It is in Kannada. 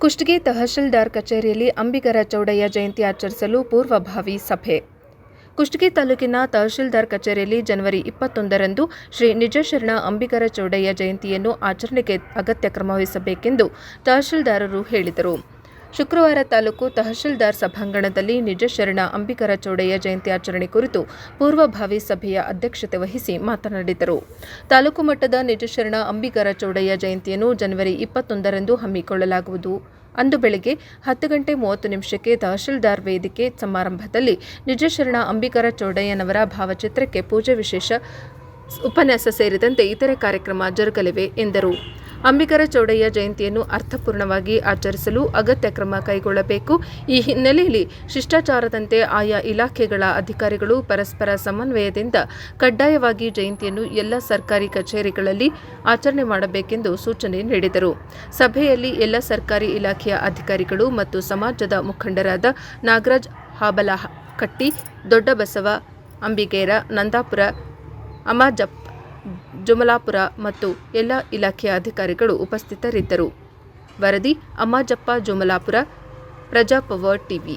ಕುಷ್ಟಗಿ ತಹಶೀಲ್ದಾರ್ ಕಚೇರಿಯಲ್ಲಿ ಅಂಬಿಗರ ಚೌಡಯ್ಯ ಜಯಂತಿ ಆಚರಿಸಲು ಪೂರ್ವಭಾವಿ ಸಭೆ. ಕುಷ್ಟಗಿ ತಾಲೂಕಿನ ತಹಶೀಲ್ದಾರ್ ಕಚೇರಿಯಲ್ಲಿ ಜನವರಿ ಇಪ್ಪತ್ತೊಂದರಂದು ಶ್ರೀ ನಿಜಶರಣ ಅಂಬಿಗರ ಚೌಡಯ್ಯ ಜಯಂತಿಯನ್ನು ಆಚರಣೆಗೆ ಅಗತ್ಯ ಕ್ರಮ ವಹಿಸಬೇಕೆಂದು ತಹಶೀಲ್ದಾರರು ಹೇಳಿದರು. ಶುಕ್ರವಾರ ತಾಲೂಕು ತಹಶೀಲ್ದಾರ್ ಸಭಾಂಗಣದಲ್ಲಿ ನಿಜಶರಣ ಅಂಬಿಕರ ಚೌಡಯ್ಯ ಜಯಂತಿ ಆಚರಣೆ ಕುರಿತು ಪೂರ್ವಭಾವಿ ಸಭೆಯ ಅಧ್ಯಕ್ಷತೆ ವಹಿಸಿ ಮಾತನಾಡಿದರು. ತಾಲೂಕು ಮಟ್ಟದ ನಿಜಶರಣ ಅಂಬಿಕರ ಚೌಡಯ್ಯ ಜಯಂತಿಯನ್ನು ಜನವರಿ ಇಪ್ಪತ್ತೊಂದರಂದು ಹಮ್ಮಿಕೊಳ್ಳಲಾಗುವುದು. ಅಂದು ಬೆಳಗ್ಗೆ ಹತ್ತು ಗಂಟೆ ಮೂವತ್ತು ನಿಮಿಷಕ್ಕೆ ತಹಶೀಲ್ದಾರ್ ವೇದಿಕೆ ಸಮಾರಂಭದಲ್ಲಿ ನಿಜಶರಣ ಅಂಬಿಕರ ಚೌಡಯ್ಯನವರ ಭಾವಚಿತ್ರಕ್ಕೆ ಪೂಜೆ ವಿಶೇಷ ಉಪನ್ಯಾಸ ಸೇರಿದಂತೆ ಇತರೆ ಕಾರ್ಯಕ್ರಮ ಜರುಗಲಿವೆ ಎಂದರು. ಅಂಬಿಗರ ಚೌಡಯ್ಯ ಜಯಂತಿಯನ್ನು ಅರ್ಥಪೂರ್ಣವಾಗಿ ಆಚರಿಸಲು ಅಗತ್ಯ ಕ್ರಮ ಕೈಗೊಳ್ಳಬೇಕು. ಈ ಹಿನ್ನೆಲೆಯಲ್ಲಿ ಶಿಷ್ಟಾಚಾರದಂತೆ ಆಯಾ ಇಲಾಖೆಗಳ ಅಧಿಕಾರಿಗಳು ಪರಸ್ಪರ ಸಮನ್ವಯದಿಂದ ಕಡ್ಡಾಯವಾಗಿ ಜಯಂತಿಯನ್ನು ಎಲ್ಲ ಸರ್ಕಾರಿ ಕಚೇರಿಗಳಲ್ಲಿ ಆಚರಣೆ ಮಾಡಬೇಕೆಂದು ಸೂಚನೆ ನೀಡಿದರು. ಸಭೆಯಲ್ಲಿ ಎಲ್ಲ ಸರ್ಕಾರಿ ಇಲಾಖೆಯ ಅಧಿಕಾರಿಗಳು ಮತ್ತು ಸಮಾಜದ ಮುಖಂಡರಾದ ನಾಗರಾಜ್ ಹಾಬಲಕಟ್ಟಿ ದೊಡ್ಡಬಸವ ಅಂಬಿಗೇರ, ನಂದಾಪುರ ಅಮಾಜಪ್ ಜುಮಲಾಪುರ ಮತ್ತು ಎಲ್ಲ ಇಲಾಖೆಯ ಅಧಿಕಾರಿಗಳು ಉಪಸ್ಥಿತರಿದ್ದರು. ವರದಿ ಅಮ್ಮಾಜಪ್ಪ ಜುಮಲಾಪುರ ಪ್ರಜಾಪವರ್ ಟಿವಿ.